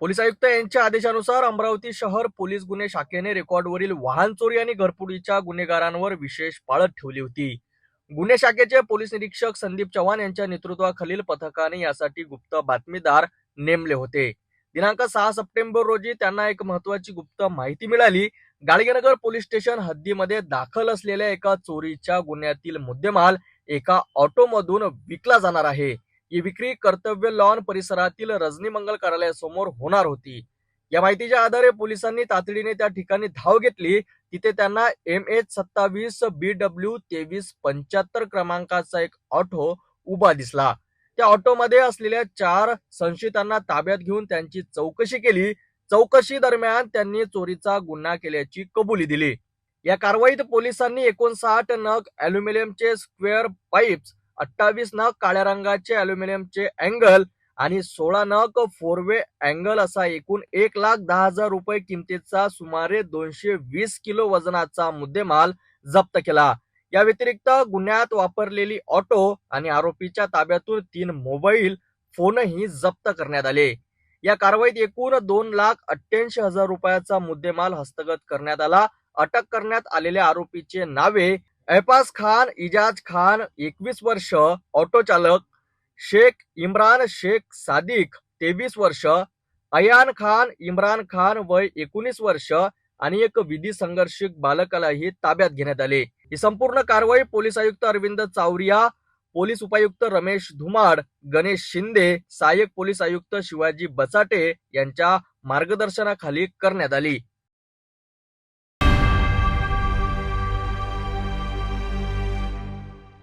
Police आयुक्त यांच्या आदेशानुसार अमरावती शहर पोलीस गुन्हे शाखेने रेकॉर्डवरील वाहन चोरी आणि घरफोडीच्या गुन्हेगारांवर विशेष पाळत ठेवली होती. गुन्हे शाखेचे पोलीस निरीक्षक संदीप चव्हाण यांच्या नेतृत्वाखालील पथकाने यासाठी गुप्त बातमीदार नेमले होते. दिनांक सहा सप्टेंबर रोजी त्यांना एक महत्वाची गुप्त माहिती मिळाली. गाडगेनगर पोलीस स्टेशन हद्दीमध्ये दाखल असलेल्या एका चोरीच्या गुन्ह्यातील मुद्देमाल एका ऑटोमधून विकला जाणार आहे. विक्री कर्तव्य लॉन परिसरातील रजनी मंगल कार्यालयासमोर होणार होती. या माहितीच्या आधारे पोलिसांनी तातडीने त्या ठिकाणी धाव घेतली. तिथे त्यांना एम एच सत्तावीस बी डब्ल्यू तेवीस पंच्याहत्तर क्रमांकाचा एक ऑटो उभा दिसला. त्या ऑटोमध्ये असलेल्या चार संशयितांना ताब्यात घेऊन त्यांची चौकशी केली. चौकशी दरम्यान त्यांनी चोरीचा गुन्हा केल्याची कबुली दिली. या कारवाईत पोलिसांनी एकोणसाठ नग अॅल्युमिनियमचे स्क्वेअर पाईप्स अठ्ठावीस नग काळ्या रंगाचे अल्युमिनियमचे अँगल आणि सोळा नग फोरवे अँगल असा एकूण एक लाख दहा हजार रुपये किमतीचा सुमारे दोनशे वीस किलो वजनाचा मुद्देमाल जप्त केला. या व्यतिरिक्त गुन्ह्यात वापरलेली ऑटो आणि आरोपीच्या ताब्यातून तीन मोबाईल फोनही जप्त करण्यात आले. या कारवाईत एकूण दोन लाख अठ्ठ्याऐंशी हजार रुपयाचा मुद्देमाल हस्तगत करण्यात आला. अटक करण्यात आलेल्या आरोपीचे नावे ऐपास खान इजाज खान एकवीस वर्ष ऑटो चालक शेख इम्रान शेख सादिक तेवीस वर्ष अयान खान इम्रान खान वय एकोणीस वर्ष आणि एक विधी संघर्षिक बालकालाही ताब्यात घेण्यात आले. ही संपूर्ण कारवाई पोलीस आयुक्त अरविंद चावरिया पोलीस उपायुक्त रमेश धुमाड गणेश शिंदे सहाय्यक पोलीस आयुक्त शिवाजी बचाटे यांच्या मार्गदर्शनाखाली करण्यात आली.